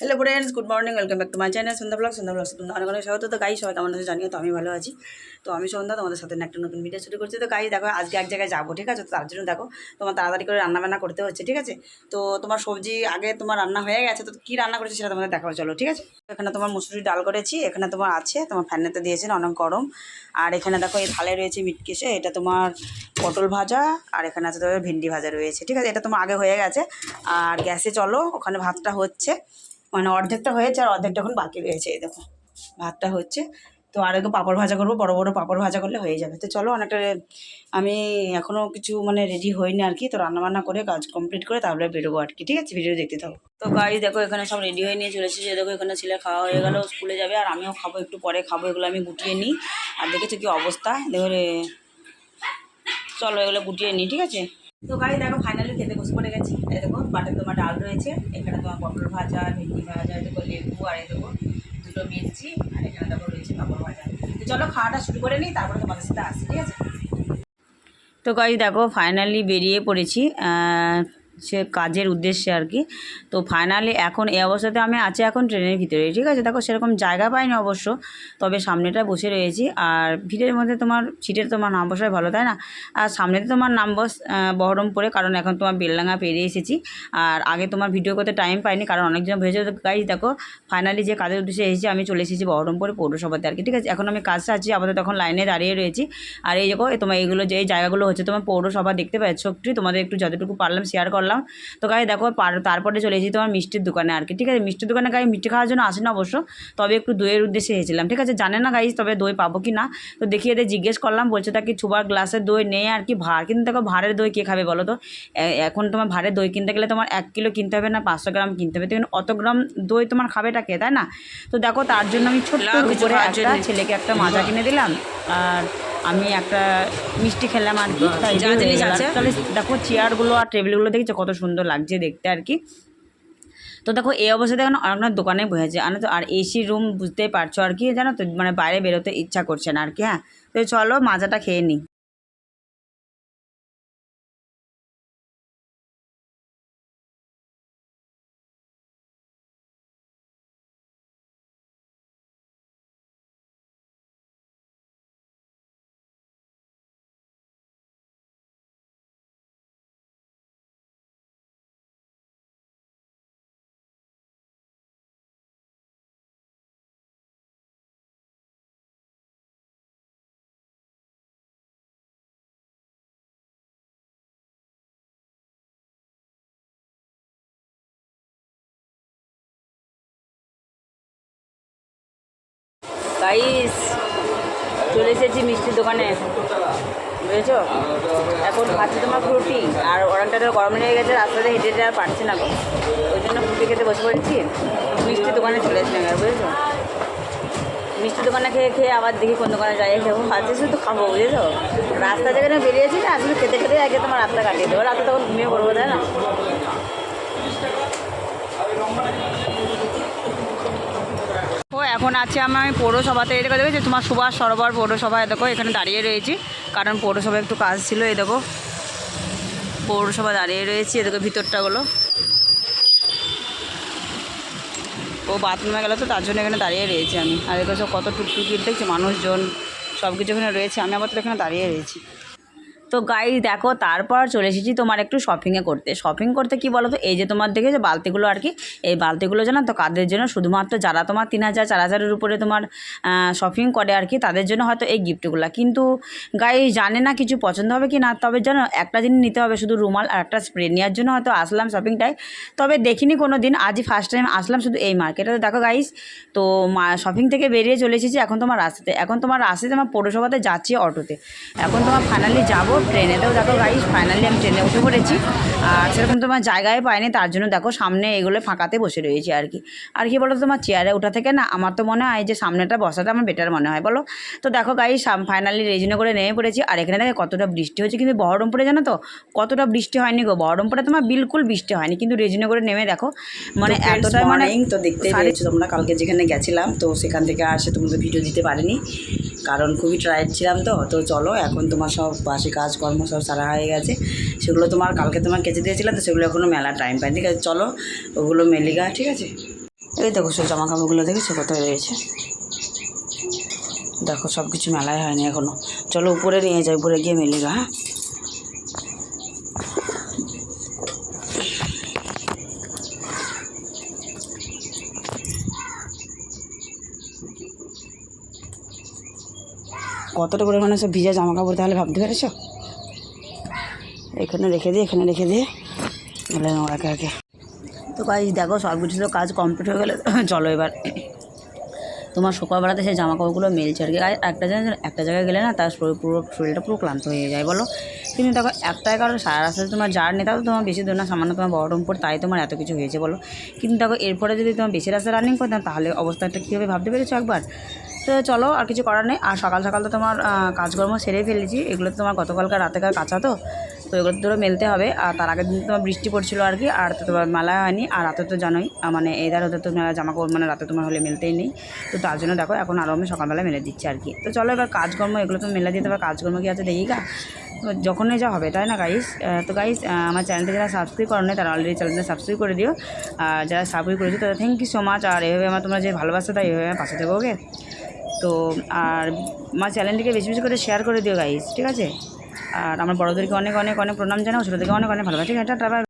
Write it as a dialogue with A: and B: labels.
A: Hello friends good morning welcome back to my channel Sandhya blog Sandhya blog তোমরা অনেক অনেক স্বাগত। তো গাই সবাই কেমন আছে জানিও, তো আমি ভালো আছি। তো আমি সন্ধ্যা, তোমাদের সাথে একটা নতুন ভিডিও শুরু করছি। তো গাই দেখো, আজকে এক জায়গায় যাব, ঠিক আছে? তার জন্য দেখো, তোমার তাড়াতাড়ি করে রান্না বান্না করতে হচ্ছে, ঠিক আছে? তো তোমার সবজি আগে তোমার রান্না হয়ে গেছে, তো কী রান্না করেছে সেটা তোমাদের দেখাবো, চলো, ঠিক আছে? এখানে তোমার মুসুরি ডাল করেছি, এখানে তোমার আছে, তোমার ফ্যানেতে দিয়েছেন অনেক গরম। আর এখানে দেখো, এই থালে রয়েছে মিটকেসে এটা তোমার পটল ভাজা, আর এখানে আছে তোমার ভেন্ডি ভাজা রয়েছে, ঠিক আছে? এটা তোমার আগে হয়ে গেছে। আর গ্যাসে চলো, ওখানে ভাতটা হচ্ছে। মানে অর্ধেকটা হয়েছে আর অর্ধেকটা এখন বাকি রয়েছে, এই দেখো। ভাতটা হচ্ছে। তো আর একটু পাঁপড় ভাজা করব, বড় বড় পাঁপড় ভাজা করলে হয়ে যাবে। তো চলো অনেকটা আমি এখনও কিছু মানে রেডি হইনি আর কি, তো রান্নাবান্না করে কাজ কমপ্লিট করে তারপরে বেরোবো আর কি, ঠিক আছে? ভিডিও দেখতে থাকো। তো গাড়ি দেখো এখানে সব রেডি হয়ে নিয়ে চলে এসেছে দেখো এখানে ছেলে খাওয়া হয়ে গেল স্কুলে যাবে আর আমিও খাব, একটু পরে খাব, এগুলো আমি গুটিয়ে নিই। আর দেখেছ কি অবস্থা? দেখো রে। চলো এগুলো গুটিয়ে নিই, ঠিক আছে? তো গাড়ি দেখো ফাইনালি খেতে বসে পড়ে গেছি। এই দেখো বাটার তোমার ডাল রয়েছে, এখানে তোমার পটল ভাজা, ভেন্ডি ভাজা দেবো লেবু, আর দেখো দুটো মির্চি আর এখানে দেখো রয়েছে পাপড় ভাজা। তো চলো খাওয়াটা শুরু করে নিই, তারপরে তোমাদের সাথে আসি ঠিক আছে? তো গাই দেখো ফাইনালি বেরিয়ে পড়েছি। সে কাজের উদ্দেশ্যে আর কি। তো ফাইনালি এখন এই অবস্থাতে আমি আছি এখন ট্রেনের ভিতরে, ঠিক আছে? দেখো সেরকম জায়গা পাইনি অবশ্য, তবে সামনেটা বসে রয়েছি। আর ভিড়ের মধ্যে তোমার সিটের তোমার নাম বসাই ভালো, তাই না? আর সামনেতে তোমার নাম বস বহরমপুরে, কারণ এখন তোমার বেলডাঙ্গা পেরিয়ে এসেছি। আর আগে তোমার ভিডিও করতে টাইম পাইনি, কারণ অনেকজন ভেজে গাইজ দেখো ফাইনালি যে কাজের উদ্দেশ্যে এসেছি, আমি চলে এসেছি বহরমপুরে পৌরসভাতে আর কি, ঠিক আছে? এখন আমি কাজটা আছি আপাতত তখন লাইনে দাঁড়িয়ে রয়েছি। আর এই দেখো তোমার এইগুলো যে জায়গাগুলো হচ্ছে তোমার পৌরসভা, দেখতে পাচ্ছ? তোমাদের একটু যতটুকু পারলাম শেয়ার করলাম। তো গাই দেখো তারপরে চলে এসেছি তোমার মিষ্টির দোকানে আর কি। ঠিক আছে মিষ্টির দোকানে গাই মিষ্টি খাওয়ার জন্য আসে না অবশ্য তবে একটু দইয়ের উদ্দেশ্যে এসেছিলাম। ঠিক আছে জানে না গাইজ তবে দই পাবো কি না। তো দেখিয়ে এদের জিজ্ঞেস করলাম বলছে তাকে ছুবার গ্লাসের দই নেই আর কি ভার? কিন্তু দেখো ভাড়ের দই কে খাবে বলো তো? এখন তোমার ভাড়ের দই কিনতে গেলে তোমার এক কিলো কিনতে হবে না পাঁচশো গ্রাম কিনতে হবে। তো অত গ্রাম দই তোমার খাবেটা কে তাই না? তো দেখো তার জন্য আমি ছোট্ট উপরে একটা ছেলেকে একটা মাজা কিনে দিলাম। আর আমি একটা মিষ্টি খেলাম আর কি তাই
B: যা জিনিস আছে।
A: তাহলে দেখো চেয়ারগুলো আর টেবিলগুলো দেখছ কত সুন্দর লাগছে দেখতে আর কি। তো দেখো এই অবস্থাতে এখন আপনার দোকানে বসেছে আর তো আর এসি রুম বুঝতেই পারছ আর কি জানো তো মানে বাইরে বেরোতে ইচ্ছা করছে না আর কি হ্যাঁ। তো চলো মাজাটা খেয়ে নিই গাইস, চলে এসেছি মিষ্টির দোকানে। বুঝেছ? এখন খাচ্ছি তোমার ফ্রুটি, আর অনেকটা তো গরম লেগে গেছে, রাস্তাতে হেঁটে হেঁটে আর পারছি না ওই জন্য ফ্রুটি খেতে বসে পড়েছি। মিষ্টির দোকানে চলে এসেছি এবার বুঝেছ? মিষ্টির দোকানে খেয়ে খেয়ে আবার দেখি কোন দোকানে যাই খেবো ভাবছি শুধু খাব, বুঝেছ? রাস্তা যেখানে বেরিয়েছি না আসলে খেতে খেতে আগে তোমার রাস্তা কাটিয়ে দেবো। রাতে তখন ঘুমিয়ে পড়ব, তাই না? এখন আছে আমি পৌরসভাতে। এই দেখো দেখেছি তোমার সুভাষ সরোবর পৌরসভায় দেখো, এখানে দাঁড়িয়ে রয়েছি। কারণ পৌরসভায় একটু কাজ ছিল, এই দেখো। পৌরসভা দাঁড়িয়ে রয়েছি এ দেখো ভিতরটাগুলো ও বাথরুমে গেলো তো, তার জন্য এখানে দাঁড়িয়ে রয়েছি আমি। আর দেখো কত টুকটুকির, দেখছি মানুষজন সব কিছু এখানে রয়েছে। আমি আবার তো এখানে দাঁড়িয়ে রয়েছি। তো গাই দেখো, তারপর চলে এসেছি তোমার একটু শপিংয়ে করতে। শপিং করতে কি বলো তো এই যে তোমার দেখে যে বালতিগুলো আর কি, এই বালতিগুলো জানো তো, কাদের জন্য? শুধুমাত্র যারা তোমার তিন হাজার, চার হাজারের উপরে তোমার শপিং করে আর কি, তাদের জন্য হয়তো এই গিফটগুলো কিন্তু গাই জানে না কিছু পছন্দ হবে কি না, তবে জানো, একটা জিনিস নিতে হবে, শুধু রুমাল আর একটা স্প্রে নেওয়ার জন্য হয়তো আসলাম শপিংটায় তবে দেখিনি কোনো দিন আজই ফার্স্ট টাইম আসলাম শুধু এই মার্কেটে দেখো গাইস তো শপিং থেকে বেরিয়ে চলে এসেছি, এখন তোমার রাস্তাতে, এখন তোমার রাস্তাতে আমার পৌরসভাতে যাচ্ছি অটোতে। এখন তোমার ফাইনালি যাব ট্রেনেতেও দেখো গাইস ফাইনালি আমি ট্রেনে উঠে পড়েছি। আর সেরকম তোমার জায়গায় পাইনি তার জন্য দেখো সামনে এগুলো ফাঁকাতে বসে রয়েছি আর কি। আর কি বলো তোমার চেয়ারে ওঠা থেকে না আমার তো মনে হয় যে সামনেটা বসাটা আমার বেটার মনে হয় বলো? তো দেখো গাইস ফাইনালি রেজিনে করে নেমে পড়েছি। আর এখানে দেখে কতটা বৃষ্টি হয়েছে কিন্তু বহরমপুরে জানো তো কতটা বৃষ্টি হয়নি গো। বহরমপুরে তোমার বিলকুল বৃষ্টি হয়নি কিন্তু রেজিনে করে নেমে দেখো মানে এতটাই মানে
B: তো
A: দেখতে
B: পেয়েছ তোমরা কালকে যেখানে গেছিলাম তো সেখান থেকে আসে তোমাদের ভিডিও দিতে পারিনি। কারণ খুবই টায়ার্ড ছিলাম তো তো চলো এখন তোমার সব বাসি কাজকর্ম সব সারা হয়ে গেছে। সেগুলো তোমার কালকে তোমার কেচে দিয়েছিলাম তো সেগুলো এখনও মেলা টাইম পাই ঠিক আছে, চলো ওগুলো মেলিগা ঠিক আছে?
A: এই দেখো সব জামা কাপড়গুলো দেখেছ কোথায় রয়েছে দেখো সব কিছু মেলায় হয়নি এখনও চলো উপরে নিয়ে যাই, উপরে গিয়ে মেলিগা হ্যাঁ? কতটা পরিমাণে সব ভিজা জামা কাপড় তাহলে ভাবতে পেরেছ? এখানে রেখে দিয়ে এখানে রেখে দিয়ে মেলে নেব একে তো কাজ দেখো সব কিছু তো কাজ কমপ্লিট হয়ে গেলে চলো এবার। তোমার সকালবেলাতে সেই জামা কাপড়গুলো মেলছে আর কি। একটা জায়গায় একটা জায়গায় গেলে না তার শরীর পুরো শরীরটা পুরো ক্লান্ত হয়ে যায়, বলো? কিন্তু দেখো একটাই কারণ সারা রাস্তাতে তোমার জার্নি তাও তোমার বেশি দূর না, সামান্য তোমার বড় বহরমপুর তাই তোমার এত কিছু হয়েছে, বলো? কিন্তু দেখো, এরপরে যদি তোমার বেশি রাস্তা রানিং করতাম, তাহলে অবস্থাটা কী হবে ভাবতে পেরেছ একবার? তো চলো, আর কিছু করার নেই। আর সকাল সকাল তো তোমার কাজকর্ম সেরে ফেলেছি। এগুলো তো তোমার গতকালকার রাতেকার কাঁচা তো। তো এগুলো তো ধরো মেলতে হবে। আর তার আগের দিন তোমার বৃষ্টি পড়ছিল আর কি, আর তো তোমার মেলা হয়নি। আর রাতে তো জানোই মানে এদার হতে তো মেলা জামা কাপড় মানে রাতে তোমার হলে মেলতেই নেই। তো তার জন্য দেখো, এখন আরও আমি সকালবেলা মেলে দিচ্ছি আর কি। তো চলো এবার কাজকর্ম, এগুলো তো মেলা দিতে হবে কাজকর্ম কি আছে দেখি গা। যখনই যা হবে, তাই না গাইস তো গাইস আমার চ্যানেলটা যারা সাবস্ক্রাইব করো তারা অলরেডি চ্যানেলটা সাবস্ক্রাইব করে দিও। আর যারা সাবস্ক্রাইব করেছ তাদের থ্যাংক ইউ সো মাচ আর এভাবে আমার তোমরা যে ভালোবাসা, তাই এভাবে আমার পাশে দেবো ওকে তো আর আমার চ্যানেলটিকে বেশি বেশি করে শেয়ার করে দিও গাইজ ঠিক আছে আর আমার বড়োদেরকে অনেক অনেক অনেক প্রণাম জানাও, ছোটোদেরকে অনেক অনেক ভালোবাসি bye.